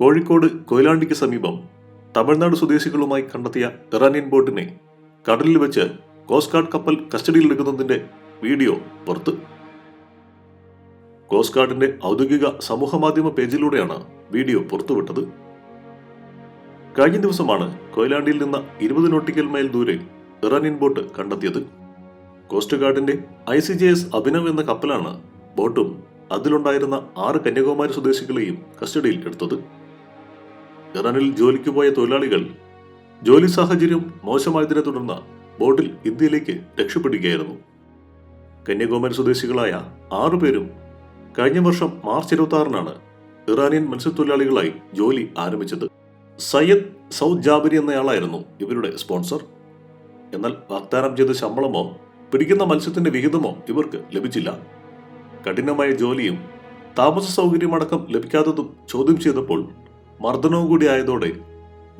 കോഴിക്കോട് കൊയിലാണ്ടിക്ക് സമീപം തമിഴ്നാട് സ്വദേശികളുമായി കണ്ടെത്തിയ ഇറാനിയൻ ബോട്ടിനെ കടലിൽ വെച്ച് കോസ്റ്റ് ഗാർഡ് കപ്പൽ കസ്റ്റഡിയിലെടുക്കുന്നതിന്റെ വീഡിയോ പുറത്ത്. കോസ്റ്റ് ഗാർഡിന്റെ ഔദ്യോഗിക സമൂഹമാധ്യമ പേജിലൂടെയാണ് വീഡിയോ പുറത്തുവിട്ടത്. കഴിഞ്ഞ ദിവസമാണ് കൊയിലാണ്ടിയിൽ നിന്ന് ഇരുപത് നോട്ടിക്കൽ മൈൽ ദൂരെ ഇറാനിയൻ ബോട്ട് കണ്ടെത്തിയത്. Coast ഗാർഡിന്റെ I C J S Abhinav എന്ന കപ്പലാണ് ബോട്ടും അതിലുണ്ടായിരുന്ന ആറ് കന്യാകുമാരി സ്വദേശികളെയും കസ്റ്റഡിയിൽ എടുത്തത്. ഇറാനിൽ ജോലിക്ക് പോയ തൊഴിലാളികൾ ജോലി സാഹചര്യം മോശമായതിനെ തുടർന്ന് ബോട്ടിൽ ഇന്ത്യയിലേക്ക് രക്ഷപ്പെടുകയായിരുന്നു. കന്യാകുമാരി സ്വദേശികളായ ആറുപേരും കഴിഞ്ഞ വർഷം മാർച്ച് ഇരുപത്തി ആറിനാണ് ഇറാനിയൻ മത്സ്യത്തൊഴിലാളികളായി ജോലി ആരംഭിച്ചത്. സയ്യദ് സൗദ് ജാബരി എന്നയാളായിരുന്നു ഇവരുടെ സ്പോൺസർ. എന്നാൽ വാഗ്ദാനം ചെയ്ത ശമ്പളമോ പിടിക്കുന്ന മത്സ്യത്തിന്റെ വിഹിതമോ ഇവർക്ക് ലഭിച്ചില്ല. കഠിനമായ ജോലിയും താമസ സൗകര്യമടക്കം ലഭിക്കാത്തതും ചോദ്യം ചെയ്തപ്പോൾ മർദ്ദനവും കൂടി ആയതോടെ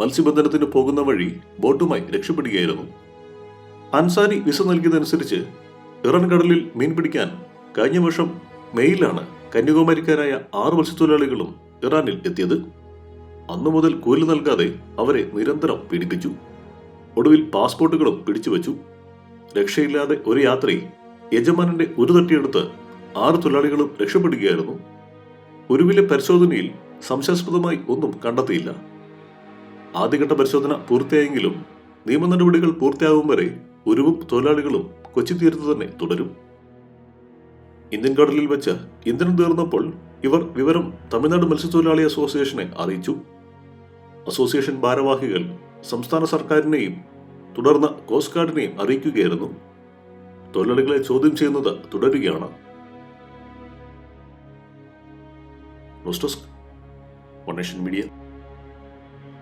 മത്സ്യബന്ധനത്തിന് പോകുന്ന വഴി ബോട്ടുമായി രക്ഷപ്പെടുകയായിരുന്നു. അൻസാരി വിസ നൽകിയതനുസരിച്ച് ഇറാൻ കടലിൽ മീൻ പിടിക്കാൻ കഴിഞ്ഞ വർഷം മെയ്യിലാണ് കന്യാകുമാരിക്കാരായ ആറ് മത്സ്യത്തൊഴിലാളികളും ഇറാനിൽ എത്തിയത്. അന്നു മുതൽ കൂലി നൽകാതെ അവരെ നിരന്തരം പീഡിപ്പിച്ചു. ഒടുവിൽ പാസ്പോർട്ടുകളും പിടിച്ചുവെച്ചു രക്ഷയില്ലാതെ ഒരു യാത്രി യജമാനന്റെ ഒരു തട്ടിയെടുത്ത് ആറ് തൊഴിലാളികളും രക്ഷപ്പെടുകയായിരുന്നു. ഒരുവിലെ പരിശോധനയിൽ സംശയാസ്പദമായി ഒന്നും കണ്ടെത്തിയില്ല. ആദ്യഘട്ട പരിശോധന പൂർത്തിയായെങ്കിലും നിയമ നടപടികൾ പൂർത്തിയാകും വരെ ഒരുവും തൊഴിലാളികളും കൊച്ചി തീരത്ത് തന്നെ തുടരും. ഇന്ത്യൻ കടലിൽ വെച്ച് ഇന്ധനം തീർന്നപ്പോൾ ഇവർ വിവരം തമിഴ്നാട് മത്സ്യത്തൊഴിലാളി അസോസിയേഷനെ അറിയിച്ചു. അസോസിയേഷൻ ഭാരവാഹികൾ സംസ്ഥാന സർക്കാരിനെയും തുടർന്ന് കോസ്റ്റ് ഗാർഡിനെയും അറിയിക്കുകയായിരുന്നു. തൊഴിലാളികളെ ചോദ്യം ചെയ്യുന്നത് തുടരുകയാണ്. on Media.